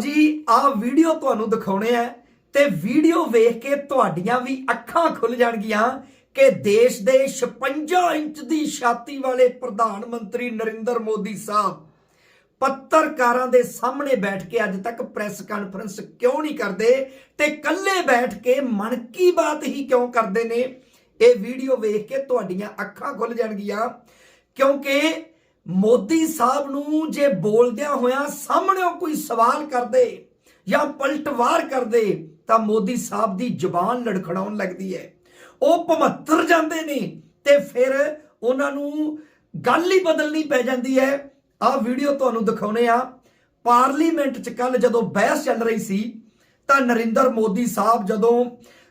ਜੀ, ਆਹ ਵੀਡੀਓ ਤੁਹਾਨੂੰ ਦਿਖਾਉਣੇ ਆ ਤੇ ਵੀਡੀਓ ਵੇਖ ਕੇ ਤੁਹਾਡੀਆਂ ਵੀ ਅੱਖਾਂ ਖੁੱਲ ਜਾਣਗੀਆਂ ਕਿ ਦੇਸ਼ ਦੇ 56 ਇੰਚ ਦੀ ਛਾਤੀ ਵਾਲੇ ਪ੍ਰਧਾਨ ਮੰਤਰੀ ਨਰਿੰਦਰ ਮੋਦੀ ਸਾਹਿਬ ਪੱਤਰਕਾਰਾਂ ਦੇ ਸਾਹਮਣੇ ਬੈਠ ਕੇ ਅੱਜ ਤੱਕ ਪ੍ਰੈਸ ਕਾਨਫਰੰਸ ਕਿਉਂ ਨਹੀਂ ਕਰਦੇ ਤੇ ਇਕੱਲੇ ਬੈਠ ਕੇ ਮਨ ਕੀ ਬਾਤ ਹੀ ਕਿਉਂ ਕਰਦੇ ਨੇ? ਇਹ ਵੀਡੀਓ ਵੇਖ ਕੇ ਤੁਹਾਡੀਆਂ ਅੱਖਾਂ ਖੁੱਲ ਜਾਣਗੀਆਂ ਕਿਉਂਕਿ ਮੋਦੀ ਸਾਹਿਬ ਨੂੰ ਜੇ ਬੋਲਦਿਆਂ ਹੋਇਆਂ ਸਾਹਮਣੇੋਂ ਕੋਈ ਸਵਾਲ ਕਰਦੇ ਜਾਂ ਪਲਟਵਾਰ ਕਰਦੇ, ਤਾਂ ਮੋਦੀ ਸਾਹਿਬ ਦੀ ਜ਼ੁਬਾਨ ਲੜਖੜਾਉਣ ਲੱਗਦੀ ਹੈ। ਉਹ ਭਮੱਤਰ ਜਾਂਦੇ ਨੇ ਤੇ ਫਿਰ ਉਹਨਾਂ ਨੂੰ ਗੱਲ ਹੀ ਬਦਲਣੀ ਪੈ ਜਾਂਦੀ ਹੈ। ਆਹ ਵੀਡੀਓ ਤੁਹਾਨੂੰ ਦਿਖਾਉਨੇ ਆ। ਪਾਰਲੀਮੈਂਟ 'ਚ ਕੱਲ ਜਦੋਂ ਬਹਿਸ ਚੱਲ ਰਹੀ ਸੀ, ਤਾਂ ਨਰਿੰਦਰ ਮੋਦੀ ਸਾਹਿਬ ਜਦੋਂ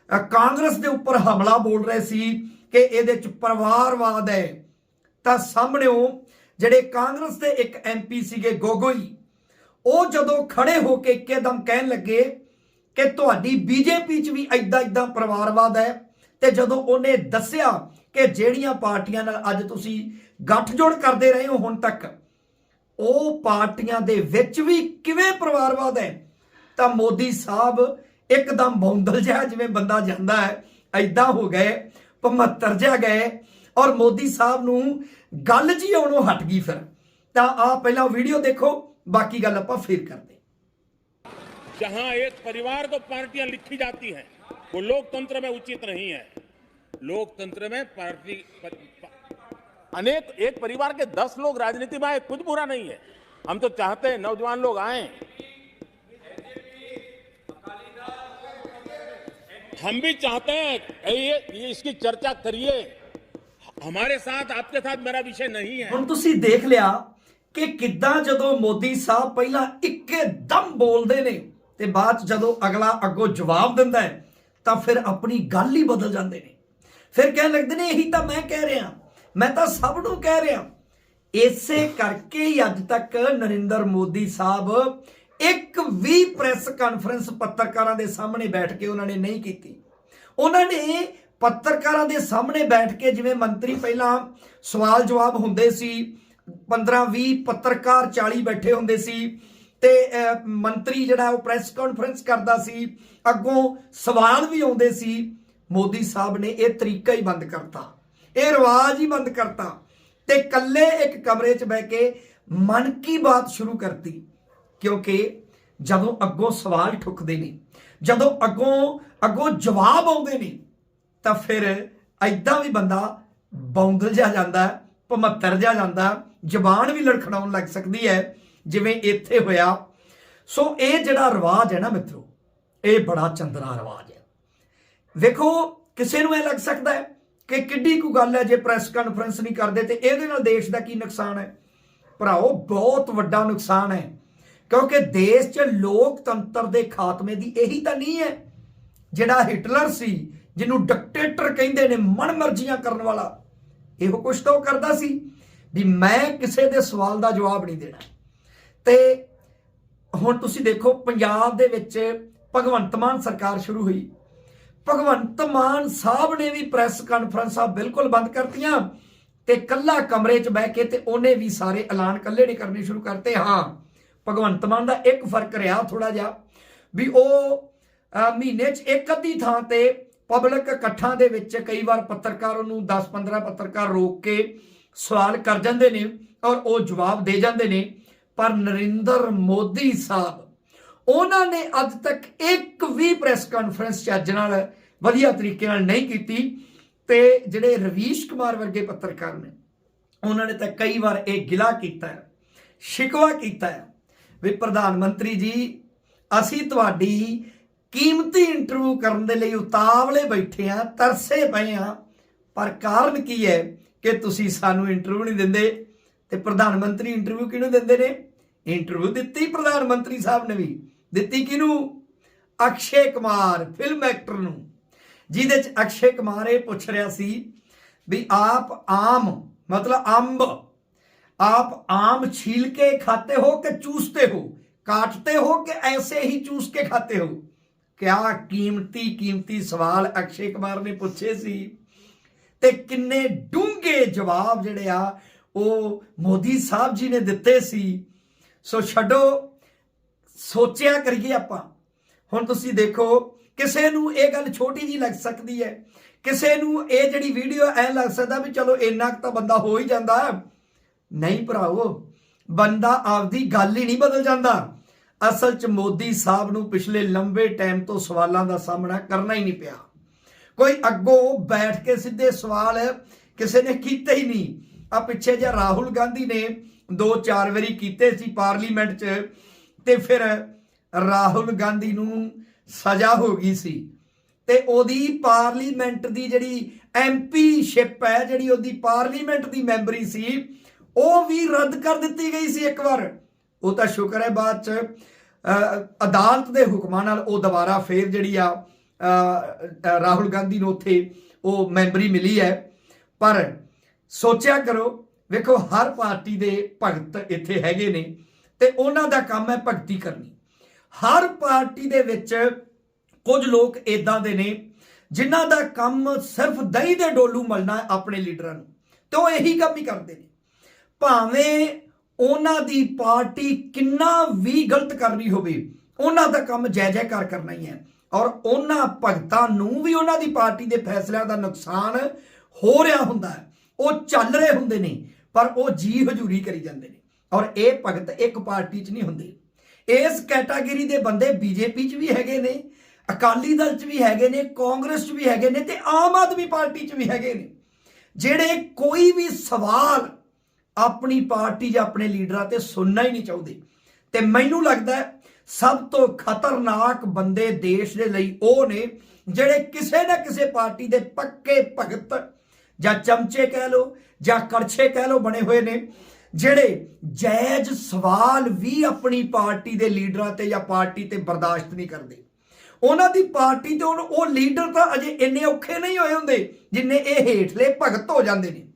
ਕਾਂਗਰਸ ਦੇ ਉੱਪਰ ਹਮਲਾ ਬੋਲ ਰਹੇ ਸੀ ਕਿ ਇਹਦੇ 'ਚ ਪਰਿਵਾਰਵਾਦ ਹੈ, ਤਾਂ ਸਾਹਮਣੇੋਂ ਜਿਹੜੇ ਕਾਂਗਰਸ ਦੇ ਇੱਕ ਐਮਪੀ ਸੀਗੇ, ਗੋਗੋਈ, ਉਹ ਜਦੋਂ ਖੜੇ ਹੋ ਕੇ ਇੱਕਦਮ ਕਹਿਣ ਲੱਗੇ ਕਿ ਤੁਹਾਡੀ ਬੀਜੇਪੀ 'ਚ ਵੀ ਐਦਾਂ ਐਦਾਂ ਪਰਿਵਾਰਵਾਦ ਹੈ, ਤੇ ਜਦੋਂ ਉਹਨੇ ਦੱਸਿਆ ਕਿ ਜਿਹੜੀਆਂ ਪਾਰਟੀਆਂ ਨਾਲ ਅੱਜ ਤੁਸੀਂ ਗੱਠਜੋੜ ਕਰਦੇ ਰਹੇ ਹੋ ਹੁਣ ਤੱਕ, ਉਹ ਪਾਰਟੀਆਂ ਦੇ ਵਿੱਚ ਵੀ ਕਿਵੇਂ ਪਰਿਵਾਰਵਾਦ ਹੈ? ਤਾਂ ਮੋਦੀ ਸਾਹਿਬ ਇੱਕਦਮ ਬੌਂਦਲ ਜਿਹਾ ਜਿਵੇਂ ਬੰਦਾ ਜਾਂਦਾ ਹੈ ਐਦਾਂ ਹੋ ਗਏ 75 ਜਿਹਾ ਗਏ ਔਰ ਮੋਦੀ ਸਾਹਿਬ ਨੂੰ ਗੱਲ ਜੀ ਆਉਣੋਂ ਹਟ ਗਈ ਫਿਰ ਤਾਂ ਆ ਪਹਿਲਾਂ ਵੀਡੀਓ ਦੇਖੋ ਬਾਕੀ ਗੱਲ ਆਪਾਂ ਫੇਰ ਕਰਦੇ जहां एक परिवार को पार्टियां लिखी जाती हैं वो लोकतंत्र में उचित नहीं है लोकतंत्र में पार्टी प- प- अनेक एक परिवार के दस लोग राजनीति में आए कुछ बुरा नहीं है हम तो चाहते हैं नौजवान लोग आए हम भी चाहते हैं कि ये, ये इसकी चर्चा करिए हमारे साथ आपके साथ मेरा विषय नहीं है ਹੁਣ ਤੁਸੀਂ ਦੇਖ ਲਿਆ ਕਿ ਕਿੱਦਾਂ ਜਦੋਂ ਮੋਦੀ ਸਾਹਿਬ ਪਹਿਲਾਂ ਇੱਕੇ ਦਮ ਬੋਲਦੇ ਨੇ ਤੇ ਬਾਅਦ 'ਚ ਜਦੋਂ ਅਗਲਾ ਅੱਗੋਂ ਜਵਾਬ ਦਿੰਦਾ ਹੈ ਤਾਂ ਫਿਰ ਆਪਣੀ ਗੱਲ ਹੀ ਬਦਲ ਜਾਂਦੇ ਨੇ ਫਿਰ ਕਹਿਣ ਲੱਗਦੇ ਨੇ ਇਹੀ ਤਾਂ ਮੈਂ ਕਹਿ ਰਿਹਾ ਮੈਂ ਤਾਂ ਸਭ ਨੂੰ ਕਹਿ ਰਿਹਾ ਇਸੇ ਕਰਕੇ ਹੀ ਅੱਜ ਤੱਕ ਨਰਿੰਦਰ ਮੋਦੀ ਸਾਹਿਬ ਇੱਕ ਵੀ ਪ੍ਰੈਸ ਕਾਨਫਰੰਸ ਪੱਤਰਕਾਰਾਂ ਦੇ ਸਾਹਮਣੇ ਬੈਠ ਕੇ ਉਹਨਾਂ ਨੇ ਨਹੀਂ ਕੀਤੀ ਉਹਨਾਂ ਨੇ ਪੱਤਰਕਾਰਾਂ ਦੇ ਸਾਹਮਣੇ ਬੈਠ ਕੇ ਜਿਵੇਂ ਮੰਤਰੀ ਪਹਿਲਾਂ ਸਵਾਲ ਜਵਾਬ ਹੁੰਦੇ ਸੀ 15 20 ਪੱਤਰਕਾਰ 40 ਬੈਠੇ ਹੁੰਦੇ ਸੀ ਤੇ ਮੰਤਰੀ ਜਿਹੜਾ ਉਹ ਪ੍ਰੈਸ ਕਾਨਫਰੰਸ ਕਰਦਾ ਸੀ, ਅੱਗੋਂ ਸਵਾਲ ਵੀ ਆਉਂਦੇ ਸੀ, ਮੋਦੀ ਸਾਹਿਬ ਨੇ ਇਹ ਤਰੀਕਾ ਹੀ ਬੰਦ ਕਰਤਾ। ਇਹ ਰਿਵਾਜ ਹੀ ਬੰਦ ਕਰਤਾ। ਤੇ ਕੱਲੇ ਇੱਕ ਕਮਰੇ 'ਚ ਬਹਿ ਕੇ ਮਨ ਕੀ ਬਾਤ ਸ਼ੁਰੂ ਕਰਤੀ, ਕਿਉਂਕਿ ਜਦੋਂ ਅੱਗੋਂ ਸਵਾਲ ਠੁੱਕਦੇ ਨੇ, ਜਦੋਂ ਅੱਗੋਂ ਅੱਗੋਂ ਜਵਾਬ ਆਉਂਦੇ ਨੇ ਤਾਂ ਫਿਰ ਐਦਾਂ ਵੀ ਬੰਦਾ ਬੌਂਦਲ ਜਾ ਜਾਂਦਾ, ਭਮੱਤਰ ਜਾ ਜਾਂਦਾ, ਜ਼ਬਾਨ ਵੀ ਲੜਖੜਾਉਣ ਲੱਗ ਸਕਦੀ ਹੈ, ਜਿਵੇਂ ਇੱਥੇ ਹੋਇਆ। ਸੋ ਇਹ ਜਿਹੜਾ ਰਿਵਾਜ ਹੈ ਨਾ ਮਿੱਤਰੋ, ਇਹ ਬੜਾ ਚੰਦਰਾ ਰਿਵਾਜ ਹੈ। ਵੇਖੋ, ਕਿਸੇ ਨੂੰ ਇਹ ਲੱਗ ਸਕਦਾ ਹੈ ਕਿ ਕਿੱਡੀ ਕੁ ਗੱਲ ਹੈ ਜੇ ਪ੍ਰੈਸ ਕਾਨਫਰੰਸ ਨਹੀਂ ਕਰਦੇ ਤੇ ਇਹਦੇ ਨਾਲ ਦੇਸ਼ ਦਾ ਕੀ ਨੁਕਸਾਨ ਹੈ? ਭਰਾਓ, ਬਹੁਤ ਵੱਡਾ ਨੁਕਸਾਨ ਹੈ, ਕਿਉਂਕਿ ਦੇਸ਼ 'ਚ ਲੋਕਤੰਤਰ ਦੇ ਖਾਤਮੇ ਦੀ ਇਹੀ ਤਾਂ ਨਹੀਂ ਹੈ। ਜਿਹੜਾ ਹਿਟਲਰ ਸੀ ਜਿਹਨੂੰ ਡਿਕਟੇਟਰ ਕਹਿੰਦੇ ਨੇ, ਮਨਮਰਜ਼ੀਆਂ ਕਰਨ ਵਾਲਾ। ਇਹੋ ਕੁਛ ਤਾਂ ਉਹ ਕਰਦਾ ਸੀ ਵੀ ਮੈਂ ਕਿਸੇ ਦੇ ਸਵਾਲ ਦਾ ਜਵਾਬ ਨਹੀਂ ਦੇਣਾ। ਤੇ ਹੁਣ ਤੁਸੀਂ ਦੇਖੋ, ਪੰਜਾਬ ਦੇ ਵਿੱਚ ਭਗਵੰਤ ਮਾਨ ਸਰਕਾਰ ਸ਼ੁਰੂ ਹੋਈ। ਭਗਵੰਤ ਮਾਨ ਸਾਹਿਬ ਨੇ ਵੀ ਪ੍ਰੈਸ ਕਾਨਫਰੰਸਾਂ ਬਿਲਕੁਲ ਬੰਦ ਕਰਤੀਆਂ ਤੇ ਕੱਲਾ ਕਮਰੇ 'ਚ ਬਹਿ ਕੇ ਤੇ ਉਹਨੇ ਵੀ ਸਾਰੇ ਐਲਾਨ ਕੱਲੇ ਨੇ ਕਰਨੇ ਸ਼ੁਰੂ ਕਰਤੇ। ਹਾਂ, ਭਗਵੰਤ ਮਾਨ ਦਾ ਇੱਕ ਫ਼ਰਕ ਰਿਹਾ ਥੋੜਾ ਜਿਹਾ ਵੀ ਉਹ ਮਹੀਨੇ 'ਚ ਇੱਕ ਅੱਧੀ ਥਾਂ ਤੇ ਪਬਲਿਕ ਇਕੱਠਾਂ ਦੇ ਵਿੱਚ ਕਈ ਵਾਰ ਪੱਤਰਕਾਰ ਉਹਨੂੰ 10-15 ਪੱਤਰਕਾਰ ਰੋਕ ਕੇ ਸਵਾਲ ਕਰ ਜਾਂਦੇ ਨੇ ਔਰ ਉਹ ਜਵਾਬ ਦੇ ਜਾਂਦੇ ਨੇ। ਪਰ ਨਰਿੰਦਰ ਮੋਦੀ ਸਾਹਿਬ, ਉਹਨਾਂ ਨੇ ਅੱਜ ਤੱਕ ਇੱਕ ਵੀ ਪ੍ਰੈਸ ਕਾਨਫਰੰਸ ਚੱਜ ਨਾਲ ਵਧੀਆ ਤਰੀਕੇ ਨਾਲ ਨਹੀਂ ਕੀਤੀ ਤੇ ਜਿਹੜੇ ਰਵੀਸ਼ ਕੁਮਾਰ ਵਰਗੇ ਪੱਤਰਕਾਰ ਨੇ, ਉਹਨਾਂ ਨੇ ਤਾਂ ਕਈ ਵਾਰ ਇਹ ਗਿਲਾ ਕੀਤਾ ਹੈ, ਸ਼ਿਕਵਾ ਕੀਤਾ ਹੈ ਵੀ ਪ੍ਰਧਾਨ ਮੰਤਰੀ ਜੀ, ਅਸੀਂ ਤੁਹਾਡੀ ਕੀਮਤੀ ਇੰਟਰਵਿਊ ਕਰਨ ਦੇ ਲਈ ਉਤਾਵਲੇ ਬੈਠੇ ਆ ਤਰਸੇ ਪਏ ਆ ਪਰ ਕਾਰਨ ਕੀ ਹੈ ਕਿ ਤੁਸੀਂ ਸਾਨੂੰ ਇੰਟਰਵਿਊ ਨਹੀਂ ਦਿੰਦੇ ਤੇ ਪ੍ਰਧਾਨ ਮੰਤਰੀ ਇੰਟਰਵਿਊ ਕਿਹਨੂੰ ਦਿੰਦੇ ਨੇ ਇੰਟਰਵਿਊ ਦਿੱਤੀ ਪ੍ਰਧਾਨ ਮੰਤਰੀ ਸਾਹਿਬ ਨੇ ਵੀ ਦਿੱਤੀ ਕਿਹਨੂੰ ਅਕਸ਼ੇ ਕੁਮਾਰ ਫਿਲਮ ਐਕਟਰ ਨੂੰ ਜਿਹਦੇ ਚ ਅਕਸ਼ੇ ਕੁਮਾਰ ਇਹ ਪੁੱਛ ਰਿਹਾ ਸੀ ਵੀ ਆਪ ਆਮ ਮਤਲਬ ਅੰਬ आप आम छील के खाते हो कि चूसते हो काटते हो कि ऐसे ही चूस के खाते हो ਕਿਆ ਕੀਮਤੀ ਕੀਮਤੀ ਸਵਾਲ ਅਕਸ਼ੇ ਕੁਮਾਰ ਨੇ ਪੁੱਛੇ ਸੀ ਤੇ ਕਿੰਨੇ ਡੂੰਘੇ ਜਵਾਬ ਜਿਹੜੇ ਆ ਉਹ ਮੋਦੀ ਸਾਹਿਬ ਜੀ ਨੇ ਦਿੱਤੇ ਸੀ। ਸੋ ਛੱਡੋ, ਸੋਚਿਆ ਕਰੀਏ ਆਪਾਂ। ਹੁਣ ਤੁਸੀਂ ਦੇਖੋ, ਕਿਸੇ ਨੂੰ ਇਹ ਗੱਲ ਛੋਟੀ ਜੀ ਲੱਗ ਸਕਦੀ ਹੈ। ਕਿਸੇ ਨੂੰ ਇਹ ਜਿਹੜੀ ਵੀਡੀਓ ਐ ਲੱਗ ਸਕਦਾ ਵੀ ਚਲੋ ਇੰਨਾ ਕੁ ਤਾਂ ਬੰਦਾ ਹੋ ਹੀ ਜਾਂਦਾ। ਨਹੀਂ ਭਰਾਓ ਬੰਦਾ ਆਪਦੀ ਗੱਲ ਹੀ ਨਹੀਂ ਬਦਲ ਜਾਂਦਾ। ਅਸਲ 'ਚ ਮੋਦੀ ਸਾਹਿਬ ਨੂੰ ਪਿਛਲੇ ਲੰਬੇ ਟਾਈਮ ਤੋਂ ਸਵਾਲਾਂ ਦਾ ਸਾਹਮਣਾ ਕਰਨਾ ਹੀ ਨਹੀਂ ਪਿਆ। ਕੋਈ ਅੱਗੋਂ ਬੈਠ ਕੇ ਸਿੱਧੇ ਸਵਾਲ ਕਿਸੇ ਨੇ ਕੀਤੇ ਹੀ ਨਹੀਂ। ਆ ਪਿੱਛੇ ਜੇ ਰਾਹੁਲ ਗਾਂਧੀ ਨੇ ਦੋ ਚਾਰ ਵਾਰੀ ਕੀਤੇ ਸੀ ਪਾਰਲੀਮੈਂਟ 'ਚ ਤੇ ਫਿਰ ਰਾਹੁਲ ਗਾਂਧੀ ਨੂੰ ਸਜ਼ਾ ਹੋ ਗਈ ਸੀ। ਤੇ ਉਹਦੀ ਪਾਰਲੀਮੈਂਟ ਦੀ ਜਿਹੜੀ ਐਮਪੀ ਸ਼ਿਪ ਹੈ, ਜਿਹੜੀ ਉਹਦੀ ਪਾਰਲੀਮੈਂਟ ਦੀ ਮੈਂਬਰੀ ਸੀ, ਉਹ ਵੀ ਰੱਦ ਕਰ ਦਿੱਤੀ ਗਈ ਸੀ ਇੱਕ ਵਾਰ। ਉਹ ਤਾਂ ਸ਼ੁਕਰ ਹੈ ਬਾਅਦ ਚ ਅਦਾਲਤ ਦੇ ਹੁਕਮਾਂ ਨਾਲ ਉਹ ਦੁਬਾਰਾ ਫੇਰ ਜਿਹੜੀ ਆ ਰਾਹੁਲ ਗਾਂਧੀ ਨੂੰ ਉੱਥੇ ਉਹ ਮੈਂਬਰੀ ਮਿਲੀ ਹੈ। ਪਰ ਸੋਚਿਆ ਕਰੋ, ਵੇਖੋ ਹਰ ਪਾਰਟੀ ਦੇ ਭਗਤ ਇੱਥੇ ਹੈਗੇ ਨੇ ਤੇ ਉਹਨਾਂ ਦਾ ਕੰਮ ਹੈ ਭਗਤੀ ਕਰਨੀ। ਹਰ ਪਾਰਟੀ ਦੇ ਵਿੱਚ ਕੁਝ ਲੋਕ ਇਦਾਂ ਦੇ ਨੇ ਜਿਨ੍ਹਾਂ ਦਾ ਕੰਮ ਸਿਰਫ ਦਹੀਂ ਦੇ ਡੋਲੂ ਮਲਣਾ ਆਪਣੇ ਲੀਡਰਾਂ ਨੂੰ ਤੇ ਉਹ ਇਹੀ ਕੰਮ ਹੀ ਕਰਦੇ ਨੇ। ਭਾਵੇਂ ਉਹਨਾਂ ਦੀ ਪਾਰਟੀ ਕਿੰਨਾ ਵੀ ਗਲਤ ਕਰ ਰਹੀ ਹੋਵੇ, ਉਹਨਾਂ ਦਾ ਕੰਮ ਜੈ ਜੈਕਾਰ ਕਰਨਾ ਹੀ ਹੈ। ਔਰ ਉਹਨਾਂ ਭਗਤਾਂ ਨੂੰ ਵੀ ਉਹਨਾਂ ਦੀ ਪਾਰਟੀ ਦੇ ਫੈਸਲਿਆਂ ਦਾ ਨੁਕਸਾਨ ਹੋ ਰਿਹਾ ਹੁੰਦਾ ਹੈ। ਉਹ ਚੱਲ ਰਹੇ ਹੁੰਦੇ ਨੇ, ਪਰ ਉਹ ਜੀ ਹਜੂਰੀ ਕਰੀ ਜਾਂਦੇ ਨੇ। ਔਰ ਇਹ ਭਗਤ ਇੱਕ ਪਾਰਟੀ 'ਚ ਨਹੀਂ ਹੁੰਦੇ। ਇਸ ਕੈਟਾਗਰੀ ਦੇ ਬੰਦੇ ਬੀਜੇਪੀ 'ਚ ਵੀ ਹੈਗੇ ਨੇ, ਅਕਾਲੀ ਦਲ 'ਚ ਵੀ ਹੈਗੇ ਨੇ, ਕਾਂਗਰਸ 'ਚ ਵੀ ਹੈਗੇ ਨੇ ਤੇ ਆਮ ਆਦਮੀ ਪਾਰਟੀ 'ਚ ਵੀ ਹੈਗੇ ਨੇ। ਜਿਹੜੇ ਕੋਈ ਵੀ ਸਵਾਲ ਆਪਣੀ ਪਾਰਟੀ ਜਾਂ ਆਪਣੇ ਲੀਡਰਾਂ ਤੇ ਸੁਣਨਾ ਹੀ ਨਹੀਂ ਚਾਹੁੰਦੇ। ਤੇ ਮੈਨੂੰ ਲੱਗਦਾ ਹੈ ਸਭ ਤੋਂ ਖਤਰਨਾਕ ਬੰਦੇ ਦੇਸ਼ ਦੇ ਲਈ ਉਹ ਨੇ ਜਿਹੜੇ ਕਿਸੇ ਨਾ ਕਿਸੇ ਪਾਰਟੀ ਦੇ ਪੱਕੇ ਭਗਤ ਜਾਂ ਚਮਚੇ ਕਹਿ ਲੋ ਜਾਂ ਕੜਛੇ ਕਹਿ ਲੋ ਬਣੇ ਹੋਏ ਨੇ, ਜਿਹੜੇ ਜਾਇਜ਼ ਸਵਾਲ ਵੀ ਆਪਣੀ ਪਾਰਟੀ ਦੇ ਲੀਡਰਾਂ ਤੇ ਜਾਂ ਪਾਰਟੀ ਤੇ ਬਰਦਾਸ਼ਤ ਨਹੀਂ ਕਰਦੇ। ਉਹਨਾਂ ਦੀ ਪਾਰਟੀ ਤੇ ਉਹ ਲੀਡਰ ਤਾਂ ਅਜੇ ਇੰਨੇ ਔਖੇ ਨਹੀਂ ਹੋਏ ਹੁੰਦੇ ਜਿੰਨੇ ਇਹ ਹੇਠਲੇ ਭਗਤ ਹੋ ਜਾਂਦੇ ਨੇ।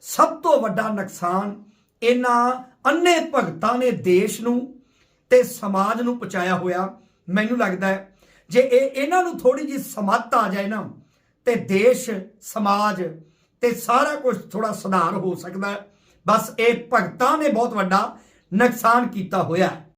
ਸਭ ਤੋਂ ਵੱਡਾ ਨੁਕਸਾਨ ਇਹਨਾਂ ਅੰਨੇ ਭਗਤਾਂ ਨੇ ਦੇਸ਼ ਨੂੰ ਤੇ ਸਮਾਜ ਨੂੰ ਪਹੁੰਚਾਇਆ ਹੋਇਆ। ਮੈਨੂੰ ਲੱਗਦਾ ਹੈ, ਜੇ ਇਹ ਇਹਨਾਂ ਨੂੰ ਥੋੜੀ ਜਿਹੀ ਸਮੱਤ ਆ ਜਾਏ ਨਾ, ਤੇ ਦੇਸ਼, ਸਮਾਜ ਤੇ ਸਾਰਾ ਕੁਝ ਥੋੜਾ ਸੁਧਾਰ ਹੋ ਸਕਦਾ ਹੈ। ਬਸ ਇਹ ਭਗਤਾਂ ਨੇ ਬਹੁਤ ਵੱਡਾ ਨੁਕਸਾਨ ਕੀਤਾ ਹੋਇਆ